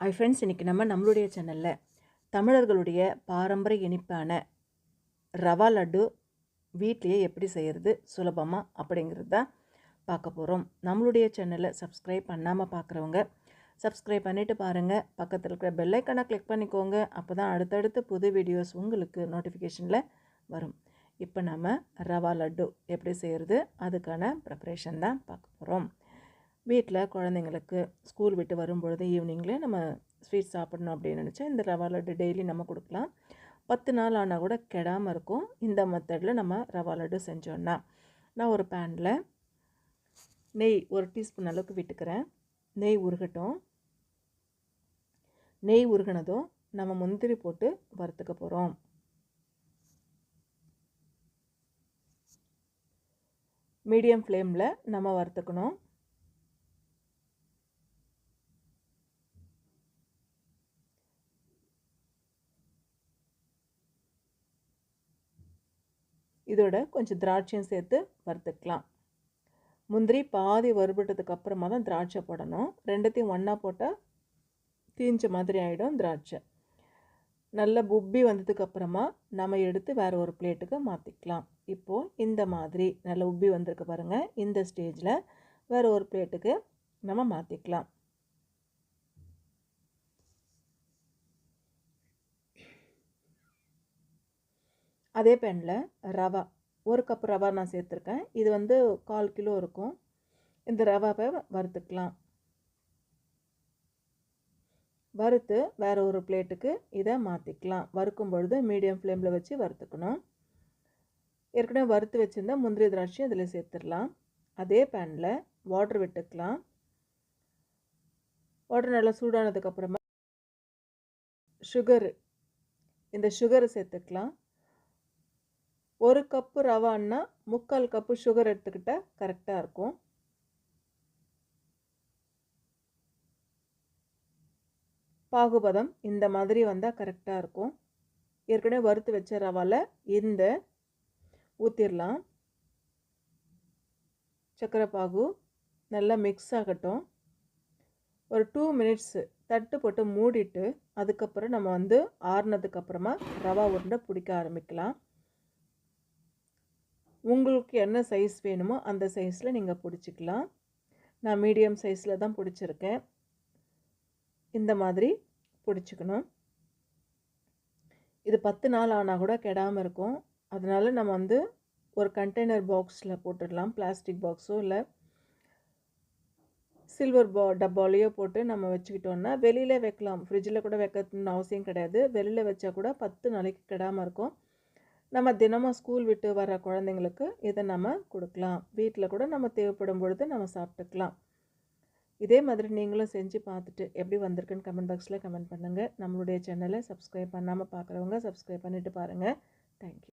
ஐ friends இன்றைக்கி நம்ம நம்மளுடைய சேனலில் தமிழர்களுடைய பாரம்பரிய இனிப்பான ரவா லட்டு வீட்லேயே எப்படி செய்கிறது சுலபமாக அப்படிங்கிறது தான் பார்க்க போகிறோம் நம்மளுடைய சேனலை சப்ஸ்கிரைப் பண்ணாமல் பார்க்குறவங்க சப்ஸ்கிரைப் பண்ணிவிட்டு பாருங்கள் பக்கத்தில் இருக்கிற பெல்லைக்கனை கிளிக் பண்ணிக்கோங்க. அப்போ தான் அடுத்தடுத்து புது வீடியோஸ் உங்களுக்கு நோட்டிஃபிகேஷனில் வரும். இப்போ நம்ம ரவா லட்டு எப்படி செய்கிறது அதுக்கான ப்ரிப்ரேஷன் தான் பார்க்க போகிறோம் வீட்டில் குழந்தைங்களுக்கு ஸ்கூல் விட்டு வரும்பொழுது ஈவினிங்கில் நம்ம ஸ்வீட் சாப்பிடணும் அப்படின்னு நினச்சா இந்த ரவா லட்டு டெய்லி நம்ம கொடுக்கலாம். பத்து நாள் ஆனால் கூட கெடாமல் இருக்கும். இந்த மெத்தடில் நம்ம ரவா லட்டு செஞ்சோன்னா நான் ஒரு பேனில் நெய் ஒரு டீஸ்பூன் அளவுக்கு விட்டுக்கிறேன். நெய் உருகட்டும். நெய் உருகினதும் நம்ம முந்திரி போட்டு வறுத்துக்க போகிறோம் மீடியம் ஃப்ளேமில் நம்ம வறுத்துக்கணும். இதோட கொஞ்சம் திராட்சையும் சேர்த்து வறுத்துக்கலாம். முந்திரி பாதி வறுபட்டதுக்கு அப்புறமா தான் திராட்சை போடணும். ரெண்டுத்தையும் ஒன்றா போட்டால் தீஞ்ச மாதிரி ஆகிடும் திராட்சை. நல்ல புப்பி வந்ததுக்கு அப்புறமா நம்ம எடுத்து வேறு ஒரு பிளேட்டுக்கு மாற்றிக்கலாம் இப்போது இந்த மாதிரி நல்ல உப்பி வந்திருக்கு பாருங்கள் இந்த ஸ்டேஜில் வேறு ஒரு பிளேட்டுக்கு நம்ம மாற்றிக்கலாம் அதே பேனில் ரவா ஒரு கப் ரவா நான் சேர்த்துருக்கேன். இது வந்து கால் கிலோ இருக்கும். இந்த ரவாவை வறுத்துக்கலாம். வறுத்து வேறு ஒரு பிளேட்டுக்கு இதை மாற்றிக்கலாம் வறுக்கும் பொழுது மீடியம் ஃப்ளேமில் வச்சு வறுத்துக்கணும். ஏற்கனவே வறுத்து வச்சுருந்தா முந்திரி திராட்சை அதில் சேர்த்துடலாம். அதே பேனில் வாட்ரு விட்டுக்கலாம். வாட்ரு நல்லா சூடானதுக்கப்புறமா சுகரு இந்த சுகரை சேர்த்துக்கலாம். ஒரு கப்பு ரவான்னா முக்கால் கப்பு சுகர் எடுத்துக்கிட்டால் கரெக்டாக இருக்கும். பாகுபதம் இந்த மாதிரி வந்தால் கரெக்டாக இருக்கும். ஏற்கனவே வறுத்து வச்ச ரவாவில் இந்த ஊற்றிடலாம் சர்க்கரை பாகு நல்லா மிக்ஸ் ஆகட்டும். ஒரு டூ மினிட்ஸு தட்டு போட்டு மூடிட்டு அதுக்கப்புறம் நம்ம வந்து ஆறுனதுக்கப்புறமா ரவா உருண்டை பிடிக்க ஆரம்பிக்கலாம். உங்களுக்கு என்ன சைஸ் வேணுமோ அந்த சைஸில் நீங்கள் பிடிச்சிக்கலாம். நான் மீடியம் சைஸில் தான் பிடிச்சிருக்கேன். இந்த மாதிரி பிடிச்சிக்கணும். இது பத்து நாள் ஆனால் கூட கெடாமல் இருக்கும். அதனால் நம்ம வந்து ஒரு கண்டெய்னர் பாக்ஸில் போட்டுடலாம். பிளாஸ்டிக் பாக்ஸோ இல்லை சில்வர் பா டப்பாலேயோ போட்டு நம்ம வச்சுக்கிட்டோன்னா வெளியில் வைக்கலாம். ஃப்ரிட்ஜில் கூட வைக்கணும்னு அவசியம் கிடையாது. வெளியில் வச்சா கூட பத்து நாளைக்கு கெடாமல் இருக்கும். நம்ம தினமும் ஸ்கூல் விட்டு வர குழந்தைங்களுக்கு இதை நம்ம கொடுக்கலாம். வீட்டில் கூட நம்ம தேவைப்படும் பொழுது நம்ம சாப்பிட்டுக்கலாம். இதே மாதிரி நீங்களும் செஞ்சு பார்த்துட்டு எப்படி வந்திருக்குன்னு கமெண்ட் பாக்ஸில் கமெண்ட் பண்ணுங்கள் நம்மளுடைய சேனலை சப்ஸ்கிரைப் பண்ணாமல் பார்க்குறவங்க சப்ஸ்கிரைப் பண்ணிவிட்டு பாருங்கள் தேங்க்யூ